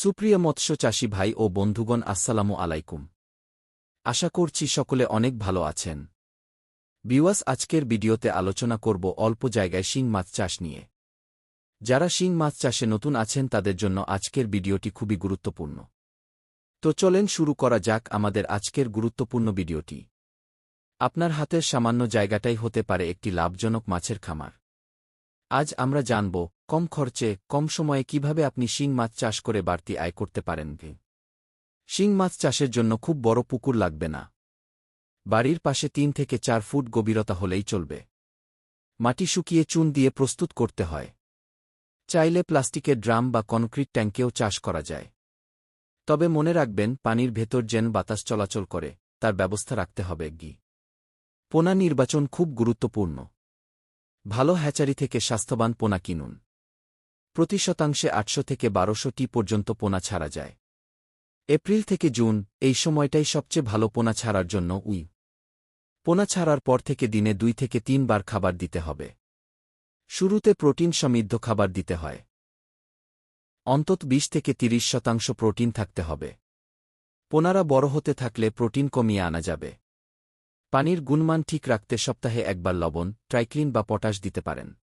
সুপ্রিয় মৎস্য চাষী ভাই ও বন্ধুগণ, আসসালামু আলাইকুম। আশা করছি সকলে অনেক ভালো আছেন। বিওয়াস আজকের ভিডিওতে আলোচনা করব অল্প জায়গায় শিং মাছ চাষ নিয়ে। যারা শিং মাছ চাষে নতুন আছেন, তাদের জন্য আজকের ভিডিওটি খুবই গুরুত্বপূর্ণ। তো চলেন শুরু করা যাক আমাদের আজকের গুরুত্বপূর্ণ ভিডিওটি। আপনার হাতের সামান্য জায়গাটাই হতে পারে একটি লাভজনক মাছের খামার। আজ আমরা জানব, কম খরচে, কম সময়ে কীভাবে আপনি শিং মাছ চাষ করে বাড়তি আয় করতে পারেন শিং মাছ চাষের জন্য খুব বড় পুকুর লাগবে না। বাড়ির পাশে তিন থেকে চার ফুট গভীরতা হলেই চলবে। মাটি শুকিয়ে চুন দিয়ে প্রস্তুত করতে হয়। চাইলে প্লাস্টিকের ড্রাম বা কনক্রিট ট্যাঙ্কেও চাষ করা যায়। তবে মনে রাখবেন, পানির ভেতর যেন বাতাস চলাচল করে, তার ব্যবস্থা রাখতে হবে গি। পোনা নির্বাচন খুব গুরুত্বপূর্ণ। ভালো হ্যাচারি থেকে স্বাস্থ্যবান পোনা কিনুন। প্রতি শতাংশে আটশো থেকে বারোশো টি পর্যন্ত পোনা ছাড়া যায়। এপ্রিল থেকে জুন, এই সময়টাই সবচেয়ে ভালো পোনা ছাড়ার জন্য উই। পোনা ছাড়ার পর থেকে দিনে দুই থেকে তিনবার খাবার দিতে হবে। শুরুতে প্রোটিন সমৃদ্ধ খাবার দিতে হয়। অন্তত বিশ থেকে তিরিশ শতাংশ প্রোটিন থাকতে হবে। পোনারা বড় হতে থাকলে প্রোটিন কমিয়ে আনা যাবে। পানির গুণমান ঠিক রাখতে সপ্তাহে একবার লবণ, ট্রাইক্লিন বা পটাশ দিতে পারেন।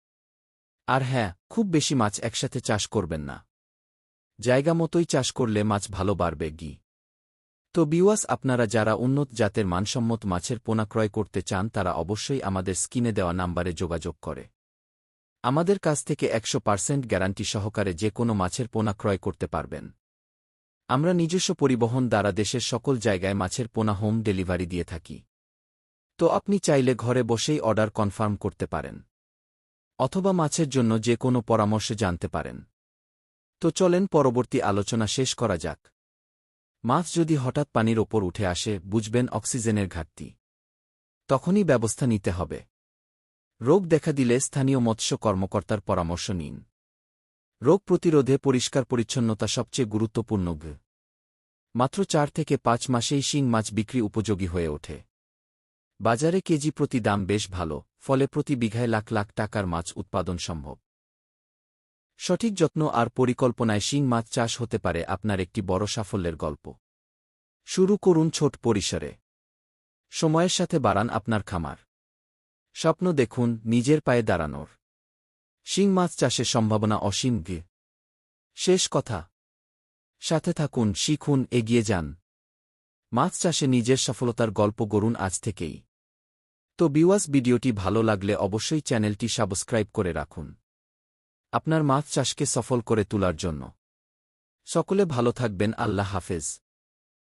আর হ্যাঁ খুব বেশি মাছ একসাথে চাষ করবেন না। জায়গা মতোই চাষ করলে মাছ ভালো বাড়বে গি। তো বিওয়াস, আপনারা যারা উন্নত জাতের মানসম্মত মাছের পোনা ক্রয় করতে চান, তারা অবশ্যই আমাদের স্কিনে দেওয়া নাম্বারে যোগাযোগ করে। আমাদের কাছ থেকে একশো পার্সেন্ট গ্যারান্টি সহকারে যে কোনো মাছের পোনা ক্রয় করতে পারবেন। আমরা নিজস্ব পরিবহন দ্বারা দেশের সকল জায়গায় মাছের পোনা হোম ডেলিভারি দিয়ে থাকি। তো আপনি চাইলে ঘরে বসেই অর্ডার কনফার্ম করতে পারেন। অথবা মাছের জন্য যে কোনো পরামর্শ জানতে পারেন। তো চলেন পরবর্তী আলোচনা শেষ করা যাক। মাছ যদি হঠাৎ পানির ওপর উঠে আসে, বুঝবেন অক্সিজেনের ঘাটতি। তখনই ব্যবস্থা নিতে হবে। রোগ দেখা দিলে স্থানীয় মৎস্য কর্মকর্তার পরামর্শ নিন। রোগ প্রতিরোধে পরিষ্কার পরিচ্ছন্নতা সবচেয়ে গুরুত্বপূর্ণ মাত্র চার থেকে পাঁচ মাসেই শিং মাছ বিক্রি উপযোগী হয়ে ওঠে। বাজারে কেজি প্রতি দাম বেশ ভালো, ফলে প্রতি বিঘায় লাখ লাখ টাকার মাছ উৎপাদন সম্ভব। সঠিক যত্ন আর পরিকল্পনায় শিং মাছ চাষ হতে পারে আপনার একটি বড় সাফল্যের গল্প। শুরু করুন ছোট পরিসরে। সময়ের সাথে বাড়ান আপনার খামার। স্বপ্ন দেখুন, নিজের পায়ে দাঁড়ানোর। শিং মাছ চাষের সম্ভাবনা অসীম গে। শেষ কথা। সাথে থাকুন, শিখুন, এগিয়ে যান। মাছ চাষে নিজের সফলতার গল্প গড়ুন আজ থেকেই। তো বিওয়াস ভিডিওটি ভালো লাগলে অবশ্যই চ্যানেলটি সাবস্ক্রাইব করে রাখুন। আপনার মাছ চাষকে সফল করে তোলার জন্য। সকলে ভালো থাকবেন, আল্লাহ হাফেজ।